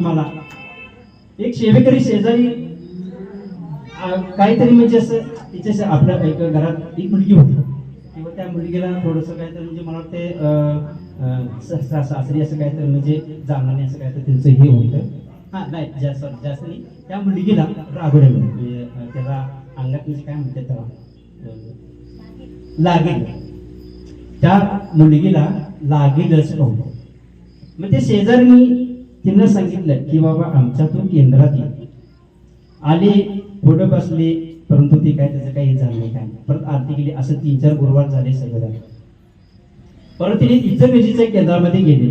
तुम्हाला. एक शेवेकरी शेजारी काहीतरी म्हणजे असं तिच्या आपल्या एक घरात एक मुलगी होती. किंवा त्या मुलगीला थोडंसं काहीतरी म्हणजे मला वाटते सासरी असं काहीतरी म्हणजे जाणार नाही असं काहीतरी त्यांचं हे होतं. हा नाही जास्त जास्त नाही. त्या मुलगीला रागवले म्हणजे त्याला अंगात म्हणजे काय म्हणतात त्याला? लागेल. त्या मुलगीला लागेलच नव्हतं. म्हणजे शेजारी तिनं सांगितलं की बाबा आमच्यातून केंद्रात ये आले पुढं बसले परंतु ते काय त्याचं काही झालं नाही काय परत आरती केली असं तीन चार गुरुवार झाले सगळं. झालं परत तिने इचलकरंजीच्या केंद्रामध्ये गेले.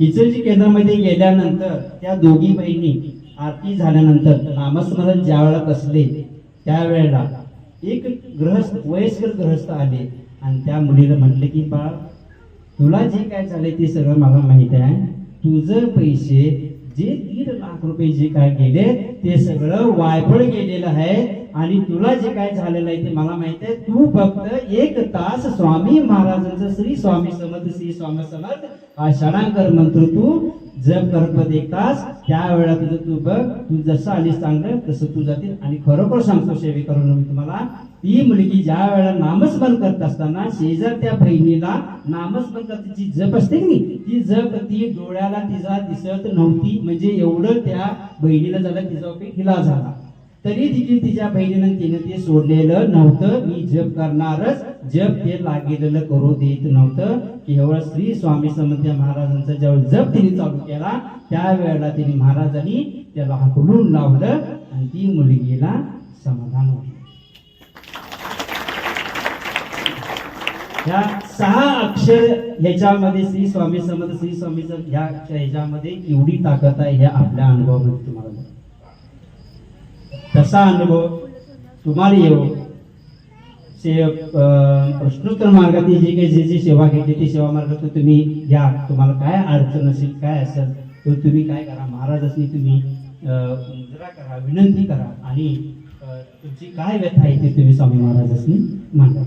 इचलजी केंद्रामध्ये गेल्यानंतर त्या दोघी बहिणी आरती झाल्यानंतर नामस्मरण ज्या वेळेला बसले त्यावेळेला एक ग्रहस्थ वयस्कर ग्रहस्थ आले आणि त्या मुलीला म्हटले की बा तुला जे काय झालंय ते सगळं मला माहीत आहे. तुझं पैसे जे दीड लाख रुपये जे काय गेले ते सगळं वायफळ गेलेलं आहे आणि तुला जे काय झालेलं आहे ते मला माहीत आहे. तू फक्त एक तास स्वामी महाराजांचं श्री स्वामी समर्थ श्री स्वामी समर्थ हा षडांकर मंत्र तू जप करत एक तास. त्यावेळेला तुझं तू बघ तू जसं आलीस चांगलं तसं तू जातील. आणि खरोखर सांगतो सेवे करून मी तुम्हाला ती मुलगी ज्या वेळेला नामस्मरण करत असताना शेजार त्या बहिणीला नामस्मरण करत जी जप असते की नाही ती जप ती डोळ्याला तिचा दिसत नव्हती म्हणजे एवढं त्या बहिणीला झालं तिचा उपयोग हिला झाला तरी देखील तिच्या बहिणीनं तिने ते सोडलेलं नव्हतं मी जप करणारच जप ते लागलेलं करू देत नव्हतं केवळ श्री स्वामी समर्थ महाराजांचा जेव्हा जप तिने चालू केला त्यावेळेला तिने महाराजांनी त्याला हकलून लावलं आणि ती मुलगीला समाधान होईल या सहा अक्षर ह्याच्यामध्ये श्री स्वामी समर्थ श्री स्वामी समर्थ ह्या ह्याच्यामध्ये एवढी ताकद आहे ह्या आपल्या अनुभवामध्ये तुम्हाला तसा अनुभव तुम्हाला येऊ. से प्रश्नोत्तर मार्गातील जी काही जी जी सेवा घेतली ती सेवा मार्गात तुम्ही घ्या. तुम्हाला काय अडचण असेल काय असेल तर तुम्ही काय करा. महाराजांनी तुम्ही मुद्रा करा विनंती करा. आणि तुमची काय व्यथा आहे ते तुम्ही स्वामी महाराजांनी मांडा.